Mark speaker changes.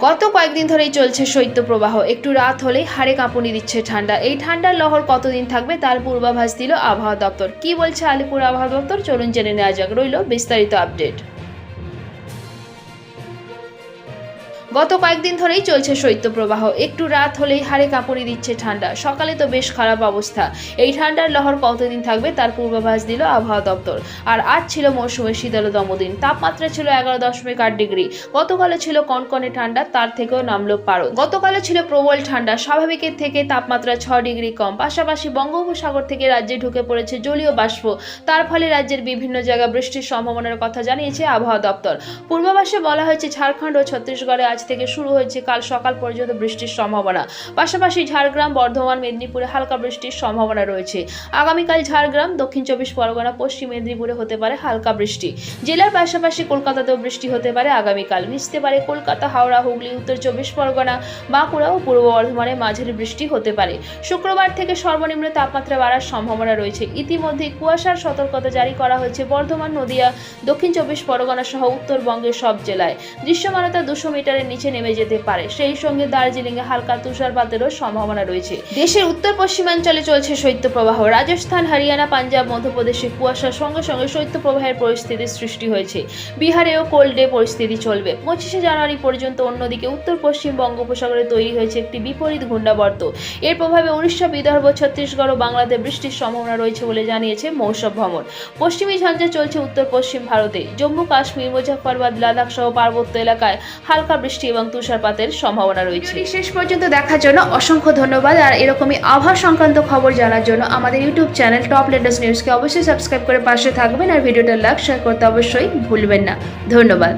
Speaker 1: গত কয়েকদিন ধরেই চলছে শৈত্যপ্রবাহ। একটু রাত হলেই হাড়ে কাঁপুনি দিচ্ছে ঠান্ডা। এই ঠান্ডার লহর কতদিন থাকবে তার পূর্বাভাস দিল আবহাওয়া দপ্তর। কি বলছে আলিপুর আবহাওয়া দপ্তর? চলুন জেনে নেওয়া যাক। রইল বিস্তারিত আপডেট। গত কয়েকদিন ধরেই চলছে শৈত্যপ্রবাহ। একটু রাত হলেই হাড়ে কাঁপুনি দিচ্ছে ঠান্ডা। সকালে তো বেশ খারাপ অবস্থা। এই ঠান্ডার লহর কতদিন থাকবে তার পূর্বাভাস দিল আবহাওয়া দপ্তর। আর আজ ছিল মৌসুমের শীতলতম দিন তাপমাত্রা ছিল এগারো দশমিক আট ডিগ্রি। গতকালে ছিল কনকনে ঠান্ডা, তার থেকেও নামলো পারো। গতকালে ছিল প্রবল ঠান্ডা। স্বাভাবিকের থেকে তাপমাত্রা ছ ডিগ্রি কম। পাশাপাশি বঙ্গোপসাগর থেকে রাজ্যে ঢুকে পড়েছে জলীয় বাষ্প। তার ফলে রাজ্যের বিভিন্ন জায়গায় বৃষ্টির সম্ভাবনার কথা জানিয়েছে আবহাওয়া দপ্তর। পূর্বাভাসে বলা হয়েছে, ঝাড়খণ্ড ও ছত্তিশগড়ে আজ থেকে শুরু হয়েছে কাল সকাল পর্যন্ত বৃষ্টির সম্ভাবনা। পাশাপাশি ঝাড়গ্রাম, বর্ধমান, মেদিনীপুরে হালকা বৃষ্টির সম্ভাবনা রয়েছে। আগামীকাল ঝাড়গ্রাম, দক্ষিণ চব্বিশ পরগনা, পশ্চিম মেদিনীপুরে হতে পারে হালকা বৃষ্টি। জেলার পাশাপাশি কলকাতাতেও বৃষ্টি হতে পারে আগামীকাল। মিশতে পারে কলকাতা, হাওড়া, হুগলি, উত্তর চব্বিশ পরগনা, বাঁকুড়া ও পূর্ব বর্ধমানে মাঝারি বৃষ্টি হতে পারে। শুক্রবার থেকে সর্বনিম্ন তাপমাত্রা বাড়ার সম্ভাবনা রয়েছে। ইতিমধ্যে কুয়াশার সতর্কতা জারি করা হয়েছে বর্ধমান, নদিয়া, দক্ষিণ চব্বিশ পরগনা সহ উত্তরবঙ্গের সব জেলায়। দৃশ্যমানতা দুশো মিটারের নিচে নেমে যেতে পারে। সেই সঙ্গে দার্জিলিংয়ে হালকা তুষারপাতেরও সম্ভাবনা রয়েছে। দেশের উত্তর পশ্চিমাঞ্চলে চলছে শৈত্যপ্রবাহ। রাজস্থান, হরিয়ানা, পাঞ্জাব, মধ্যপ্রদেশে কুয়াশার সঙ্গে সঙ্গে শৈত্যপ্রবাহের পরিস্থিতির সৃষ্টি হয়েছে। বিহারেও কোল্ড ডে পরিস্থিতি চলবে। পঁচিশে জানুয়ারি পর্যন্ত অন্যদিকে উত্তর পশ্চিম বঙ্গোপসাগরে তৈরি হয়েছে একটি বিপরীত ঘূর্ণাবর্ত। এর প্রভাবে উড়িষ্যা, বিদর্ভ, ছত্তিশগড় ও বাংলাদেশ বৃষ্টির সম্ভাবনা রয়েছে বলে জানিয়েছে মৌসুম ভ্রমণ পশ্চিমী ঝঞ্ঝা চলছে উত্তর পশ্চিম ভারতে। জম্মু কাশ্মীর মুজফরবাদ লাদাখ সহ পার্বত্য এলাকায় হালকা বৃষ্টি এবং তুষারপাতের সম্ভাবনা রয়েছে। শেষ পর্যন্ত দেখার জন্য অসংখ্য ধন্যবাদ, আর এরকমই আবহাওয়া সংক্রান্ত খবর জানার জন্য আমাদের ইউটিউব চ্যানেল টপ লেটেস্ট নিউজকে অবশ্যই সাবস্ক্রাইব করে পাশে থাকবেন, আর ভিডিওটা লাইক, শেয়ার করতে অবশ্যই ভুলবেন না। ধন্যবাদ।